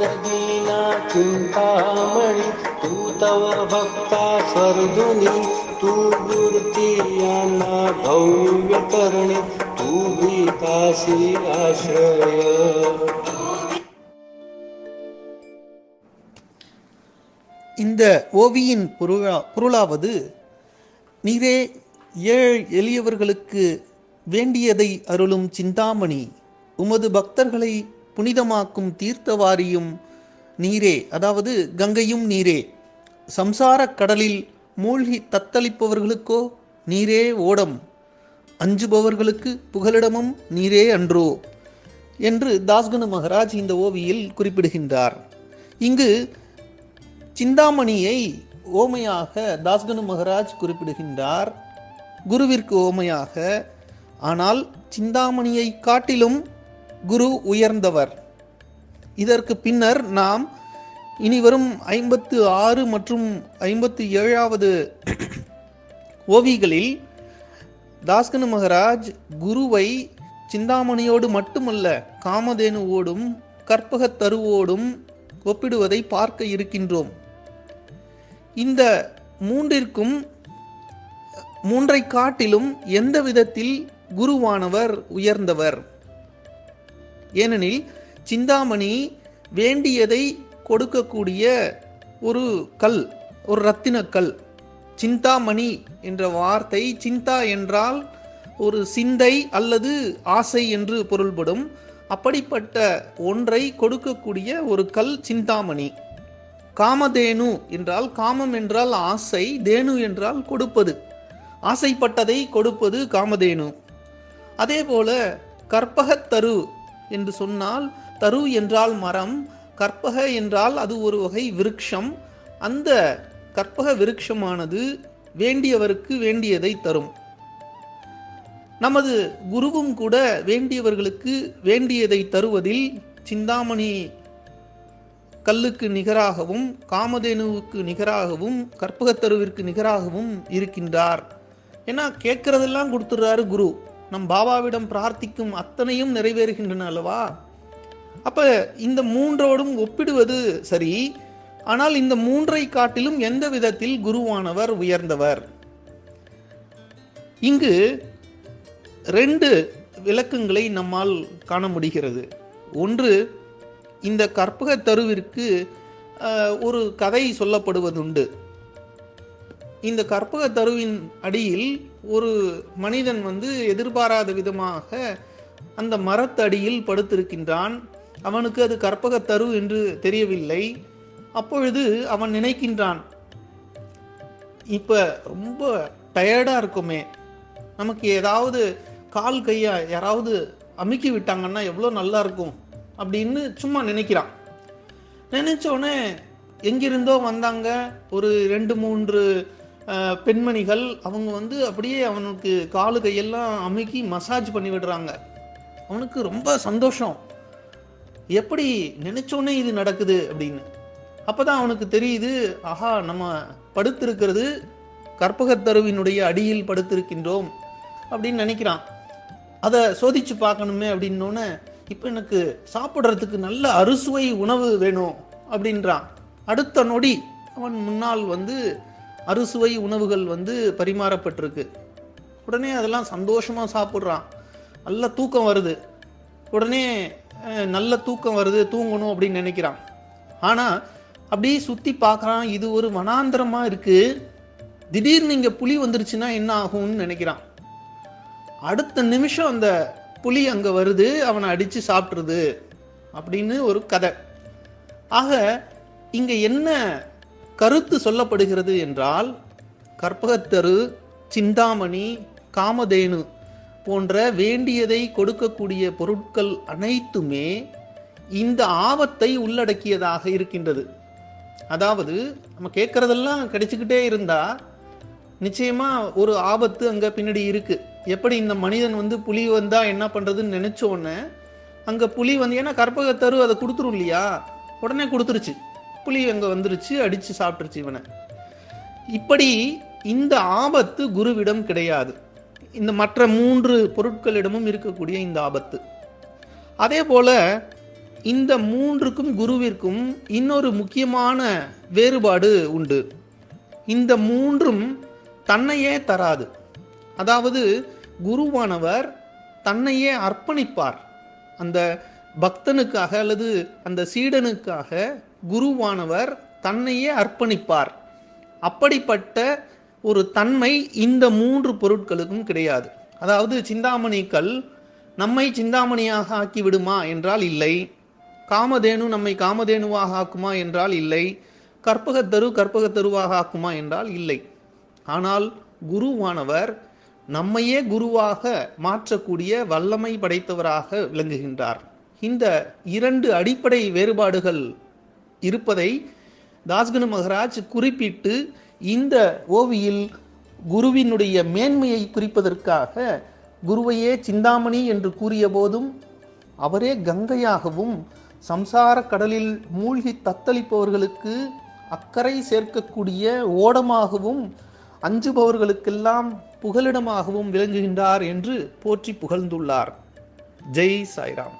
ನದೀನಾಥಿ ತಾಮಣಿ ಭಕ್ತ ಸ್ವರ್ಧುನಿ ತೂ ಗುರುತಿಯನ್ನ ಭವ್ಯಕರ್ಣಿ ತೂ ಗೀತಾಸಿ ಆಶ್ರಯ இந்த ஓவியின் பொருளா பொருளாவது நீரே ஏழ் எளியவர்களுக்கு வேண்டியதை அருளும் சிந்தாமணி உமது பக்தர்களை புனிதமாக்கும் தீர்த்தவாரியும் நீரே அதாவது கங்கையும் நீரே. சம்சாரக் கடலில் மூழ்கி தத்தளிப்பவர்களுக்கோ நீரே ஓடம். அஞ்சுபவர்களுக்கு புகலிடமும் நீரே அன்றோ என்று தாஸ்கனு மகராஜ் இந்த ஓவியில் குறிப்பிடுகின்றார். இங்கு சிந்தாமணியை ஓமையாக தாஸ்கனு மகராஜ் குறிப்பிடுகின்றார். குருவிற்கு ஓமையாக ஆனால் சிந்தாமணியை காட்டிலும் குரு உயர்ந்தவர். இதற்கு பின்னர் நாம் இனி வரும் ஐம்பத்து ஆறு மற்றும் ஐம்பத்து ஏழாவது ஓவிகளில் தாஸ்கனு மகராஜ் குருவை சிந்தாமணியோடு மட்டுமல்ல காமதேனுவோடும் கற்பகத் தருவோடும் ஒப்பிடுவதை பார்க்க இருக்கின்றோம். இந்த மூன்றிற்கும் மூன்றை காட்டிலும் எந்த விதத்தில் குருவானவர் உயர்ந்தவர்? ஏனெனில் சிந்தாமணி வேண்டியதை கொடுக்கக்கூடிய ஒரு கல் ஒரு ரத்தினக்கல் சிந்தாமணி என்ற வார்த்தை சிந்தா என்றால் ஒரு சிந்தை அல்லது ஆசை என்று பொருள்படும். அப்படிப்பட்ட ஒன்றை கொடுக்கக்கூடிய ஒரு கல் சிந்தாமணி. காமதேனு என்றால் காமம் என்றால் ஆசை தேனு என்றால் கொடுப்பது. ஆசைப்பட்டதை கொடுப்பது காமதேனு. அதே போல என்று சொன்னால் தரு என்றால் மரம் கற்பக என்றால் அது ஒரு வகை விருட்சம். அந்த கற்பக விருட்சமானது வேண்டியவருக்கு வேண்டியதை தரும். நமது குருவும் கூட வேண்டியவர்களுக்கு வேண்டியதை தருவதில் சிந்தாமணி கல்லுக்கு நிகராகவும் காமதேனுவுக்கு நிகராகவும் கற்பகத்தருவிற்கு நிகராகவும் இருக்கின்றார். ஏன்னா கேட்கறதெல்லாம் கொடுத்துடுறாரு குரு. நம் பாபாவிடம் பிரார்த்திக்கும் அத்தனையும் நிறைவேறுகின்றன அல்லவா? அப்ப இந்த மூன்றோடும் ஒப்பிடுவது சரி. ஆனால் இந்த மூன்றை காட்டிலும் எந்த விதத்தில் குருவானவர் உயர்ந்தவர்? இங்கு ரெண்டு விளக்கங்களை நம்மால் காண முடிகிறது. ஒன்று இந்த கற்பக தருவிற்கு ஒரு கதை சொல்லப்படுவதுண்டு. இந்த கற்பக தருவின் அடியில் ஒரு மனிதன் வந்து எதிர்பாராத விதமாக அந்த மரத்தடியில் படுத்திருக்கின்றான். அவனுக்கு அது கற்பக தரு என்று தெரியவில்லை. அப்பொழுது அவன் நினைக்கின்றான் இப்ப ரொம்ப டயர்டா இருக்குமே. நமக்கு ஏதாவது கால் கையை யாராவது அமுக்கி விட்டாங்கன்னா எவ்வளோ நல்லா இருக்கும் அப்படின்னு சும்மா நினைக்கிறான். நினைச்ச உடனே எங்கிருந்தோ வந்தாங்க. ஒரு ரெண்டு மூன்று பெண்மணிகள் அவங்க வந்து அப்படியே அவனுக்கு காலு கையெல்லாம் அமுக்கி மசாஜ் பண்ணி விடுறாங்க. அவனுக்கு ரொம்ப சந்தோஷம். எப்படி நினைச்சோன்னே இது நடக்குது அப்படின்னு. அப்பதான் அவனுக்கு தெரியுது ஆஹா நம்ம படுத்திருக்கிறது கற்பகத்தருவினுடைய அடியில் படுத்திருக்கின்றோம் அப்படின்னு நினைக்கிறான். அதை சோதிச்சு பார்க்கணுமே அப்படின்னோடனே இப்போ எனக்கு சாப்பிட்றதுக்கு நல்ல அறுசுவை உணவு வேணும் அப்படின்றான். அடுத்த நொடி அவன் முன்னால் வந்து அறுசுவை உணவுகள் வந்து பரிமாறப்பட்டிருக்கு. உடனே அதெல்லாம் சந்தோஷமாக சாப்பிட்றான். நல்ல தூக்கம் வருது. உடனே நல்ல தூக்கம் வருது தூங்கணும் அப்படின்னு நினைக்கிறான். ஆனால் அப்படியே சுற்றி பார்க்குறான் இது ஒரு வனாந்திரமாக இருக்குது திடீர்னு இங்கே புலி வந்துருச்சுன்னா என்ன ஆகும்னு நினைக்கிறான். அடுத்த நிமிஷம் அந்த புலி அங்கே வருது அவனை அடித்து சாப்பிட்ருது அப்படின்னு ஒரு கதை. ஆக இங்கே என்ன கருத்து சொல்லப்படுகிறது என்றால் கற்பகத்தரு சிந்தாமணி காமதேனு போன்ற வேண்டியதை கொடுக்கக்கூடிய பொருட்கள் அனைத்துமே இந்த ஆபத்தை உள்ளடக்கியதாக இருக்கின்றது. அதாவது நம்ம கேட்கறதெல்லாம் கிடைச்சிக்கிட்டே இருந்தா நிச்சயமா ஒரு ஆபத்து அங்க பின்னாடி இருக்கு. எப்படி இந்த மனிதன் வந்து புலி வந்தா என்ன பண்றதுன்னு நினைச்ச உடனே அங்க புலி வந்து ஏன்னா கற்பகத்தரு அதை கொடுத்துரும் இல்லையா? உடனே கொடுத்துருச்சு. புலி அங்கே வந்துருச்சு? அடிச்சு சாப்பிட்டுருச்சு இவனை. இப்படி இந்த ஆபத்து குருவிடம் கிடையாது. இந்த மற்ற மூன்று பொருட்களிடமும் இருக்கக்கூடிய இந்த ஆபத்து. அதே போல இந்த மூன்றுக்கும் குருவிற்கும் இன்னொரு முக்கியமான வேறுபாடு உண்டு. இந்த மூன்றும் தன்னையே தராது. அதாவது குருவானவர் தன்னையே அர்ப்பணிப்பார். அந்த பக்தனுக்காக அல்லது அந்த சீடனுக்காக குருவானவர் தன்னையே அர்ப்பணிப்பார். அப்படிப்பட்ட ஒரு தன்மை இந்த மூன்று பொருட்களுக்கும் கிடையாது. அதாவது சிந்தாமணிக்கள் நம்மை சிந்தாமணியாக ஆக்கி விடுமா என்றால் இல்லை. காமதேனு நம்மை காமதேனுவாக ஆக்குமா என்றால் இல்லை. கற்பகத்தரு கற்பகத்தருவாக ஆக்குமா என்றால் இல்லை. ஆனால் குருவானவர் நம்மையே குருவாக மாற்றக்கூடிய வல்லமை படைத்தவராக விளங்குகின்றார். இந்த இரண்டு அடிப்படை வேறுபாடுகள் இருப்பதை தாஸ்கனு மகராஜ் குறிப்பிட்டு இந்த ஓவியில் குருவினுடைய மேன்மையை குறிப்பதற்காக குருவையே சிந்தாமணி என்று கூறிய போதும் அவரே கங்கையாகவும் சம்சார கடலில் மூழ்கி தத்தளிப்பவர்களுக்கு அக்கறை சேர்க்கக்கூடிய ஓடமாகவும் அஞ்சுபவர்களுக்கெல்லாம் புகலிடமாகவும் விளங்குகின்றார் என்று போற்றி புகழ்ந்துள்ளார். ஜெய் சாய்ராம்.